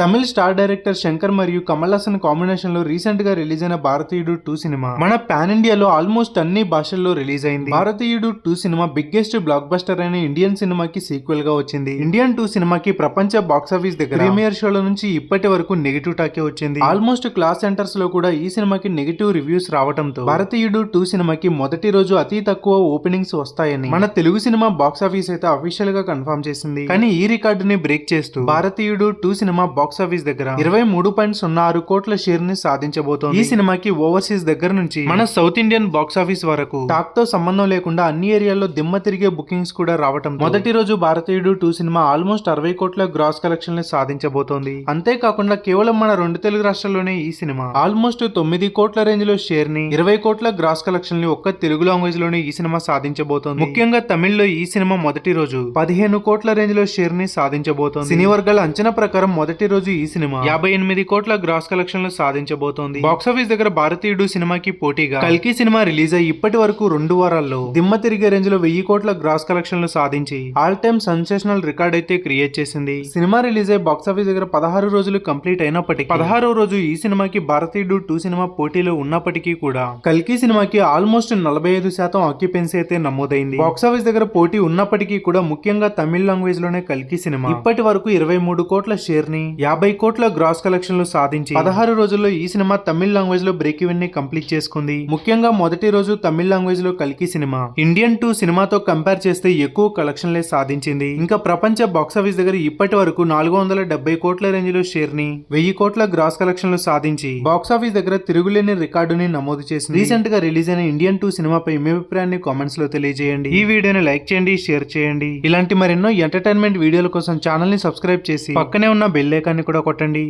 తమిళ star director Shankar మరియు కమల్ హాసన్ కాంబినేషన్లో రీసెంట్గా రిలీజ్ అయిన భారతీయుడు టూ సినిమా. మన పాన్ ఇండియాలో ఆల్మోస్ట్ అన్ని భాషల్లో రిలీజ్ అయింది. Bharateeyudu two cinema biggest blockbuster అయిన ఇండియన్ సినిమాకి సీక్వెల్గా వచ్చింది. ఇండియన్ టూ సినిమాకి ప్రపంచ బాక్స్ ఆఫీస్ దగ్గర ప్రీమియర్ షోల నుంచి ఇప్పటి వరకు నెగిటివ్ టాకే వచ్చింది. ఆల్మోస్ట్ క్లాస్ సెంటర్స్లో కూడా ఈ సినిమాకి నెగిటివ్ రివ్యూస్ రావడంతో భారతీయుడు టూ సినిమాకి మొదటి రోజు అతి తక్కువ ఓపెనింగ్స్ వస్తాయని మన తెలుగు సినిమా బాక్స్ ఆఫీస్ అయితే అఫీషియల్గా కన్ఫర్మ్ చేసింది. కానీ ఈ రికార్డుని బ్రేక్ చేస్తూ భారతీయుడు టూ సినిమా బాక్స్ ఆఫీస్ దగ్గర ఇరవై మూడు పాయింట్ సున్నా ఆరు కోట్ల షేర్ని సాధించబోతోంది. ఈ సినిమాకి ఓవర్సీస్ దగ్గర నుంచి మన సౌత్ ఇండియన్ బాక్స్ ఆఫీస్ వరకు టాక్తో సంబంధం లేకుండా అన్ని ఏరియాల్లో దిమ్మ తిరిగే బుకింగ్స్ కూడా రావటం మొదటి రోజు భారతీయుడు టూ సినిమా ఆల్మోస్ట్ అరవై కోట్ల గ్రాస్ కలెక్షన్ని సాధించబోతోంది. అంతేకాకుండా కేవలం మన రెండు తెలుగు రాష్ట్రాల్లోనే ఈ సినిమా ఆల్మోస్ట్ తొమ్మిది కోట్ల రేంజ్లో షేర్ని ఇరవై కోట్ల గ్రాస్ కలెక్షన్ని ఒక్క తెలుగు లాంగ్వేజ్లోనే ఈ సినిమా సాధించబోతోంది. ముఖ్యంగా తమిళ్ళో ఈ సినిమా మొదటి రోజు పదిహేను కోట్ల రేంజ్లో షేర్ని సాధించబోతోంది. సినీ వర్గాల అంచనా ప్రకారం మొదటి రోజు ఈ సినిమా యాభై ఎనిమిది కోట్ల గ్రాస్ కలెక్షన్లు సాధించబోతోంది. బాక్స్ ఆఫీస్ దగ్గర భారతీయుడు సినిమాకి పోటీగా కల్కి సినిమా రిలీజ్ అయ్యి ఇప్పటి వరకు రెండు వారాల్లో దిమ్మ తిరిగే రేంజ్లో వెయ్యి కోట్ల గ్రాస్ కలెక్షన్లు సాధించి ఆల్ టైమ్ సెన్సేషనల్ రికార్డ్ అయితే క్రియేట్ చేసింది. సినిమా రిలీజ్ అయ్యి బాక్స్ ఆఫీస్ దగ్గర పదహారు రోజులు కంప్లీట్ అయినప్పటికీ పదహారో రోజు ఈ సినిమాకి భారతీయుడు టూ సినిమా పోటీలో ఉన్నప్పటికీ కూడా కల్కి సినిమాకి ఆల్మోస్ట్ నలభై ఐదు శాతం ఆక్యుపెన్సీ అయితే నమోదైంది. బాక్స్ ఆఫీస్ దగ్గర పోటీ ఉన్నప్పటికీ కూడా ముఖ్యంగా తమిళ లాంగ్వేజ్లోనే కల్కి సినిమా. ఇప్పటి వరకు ఇరవై మూడు కోట్ల షేర్ని యాభై కోట్ల గ్రాస్ కలెక్షన్లు సాధించి పదహారు రోజుల్లో ఈ సినిమా తమిళ లాంగ్వేజ్లో బ్రేక్ ఈవెన్ని కంప్లీట్ చేసుకుంది. ముఖ్యంగా మొదటి రోజు తమిళ లాంగ్వేజ్లో కలికి సినిమా. ఇండియన్ టూ సినిమాతో కంపేర్ చేస్తే ఎక్కువ కలెక్షన్లే సాధించింది. ఇంకా ప్రపంచ బాక్స్ ఆఫీస్ దగ్గర ఇప్పటి వరకు నాలుగు వందల డెబ్బై కోట్ల రేంజ్లో షేర్ని వెయ్యి కోట్ల గ్రాస్ కలెక్షన్లు సాధించి బాక్స్ ఆఫీస్ దగ్గర తిరుగులేని రికార్డుని నమోదు చేసింది. రీసెంట్గా రిలీజ్ అయిన ఇండియన్ టూ సినిమాపై మీ అభిప్రాయాన్ని కామెంట్స్లో తెలియజేయండి. ఈ వీడియోని లైక్ చేయండి షేర్ చేయండి. ఇలాంటి మరెన్నో ఎంటర్టైన్మెంట్ వీడియోల కోసం ఛానల్ని సబ్స్క్రైబ్ చేసి పక్కనే ఉన్న బెల్ పథకాన్ని కూడా కొట్టండి.